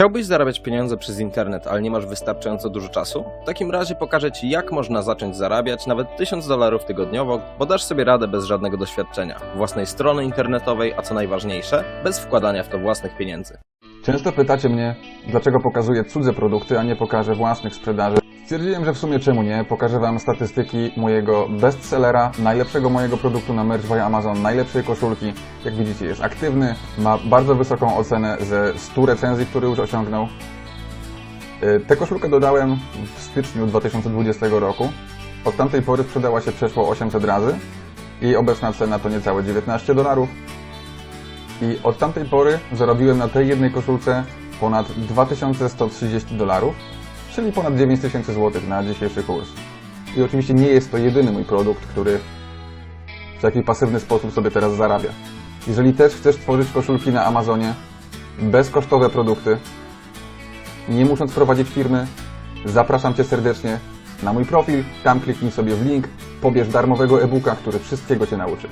Chciałbyś zarabiać pieniądze przez internet, ale nie masz wystarczająco dużo czasu? W takim razie pokażę Ci, jak można zacząć zarabiać nawet 1000 dolarów tygodniowo, bo dasz sobie radę bez żadnego doświadczenia, własnej strony internetowej, a co najważniejsze, bez wkładania w to własnych pieniędzy. Często pytacie mnie, dlaczego pokazuję cudze produkty, a nie pokażę własnych sprzedaży. Stwierdziłem, że w sumie czemu nie. Pokażę Wam statystyki mojego bestsellera, najlepszego mojego produktu na merch via Amazon, najlepszej koszulki. Jak widzicie, jest aktywny, ma bardzo wysoką ocenę ze 100 recenzji, które już osiągnął. Yy, Tę koszulkę dodałem w styczniu 2020 roku. Od tamtej pory sprzedała się przeszło 800 razy. Jej obecna cena to niecałe 19 dolarów. I od tamtej pory zarobiłem na tej jednej koszulce ponad 2130 dolarów, czyli ponad 9000 zł na dzisiejszy kurs. I oczywiście nie jest to jedyny mój produkt, który w taki pasywny sposób sobie teraz zarabia. Jeżeli też chcesz tworzyć koszulki na Amazonie, bezkosztowe produkty, nie musząc prowadzić firmy, zapraszam Cię serdecznie na mój profil, tam kliknij sobie w link, pobierz darmowego e-booka, który wszystkiego Cię nauczy.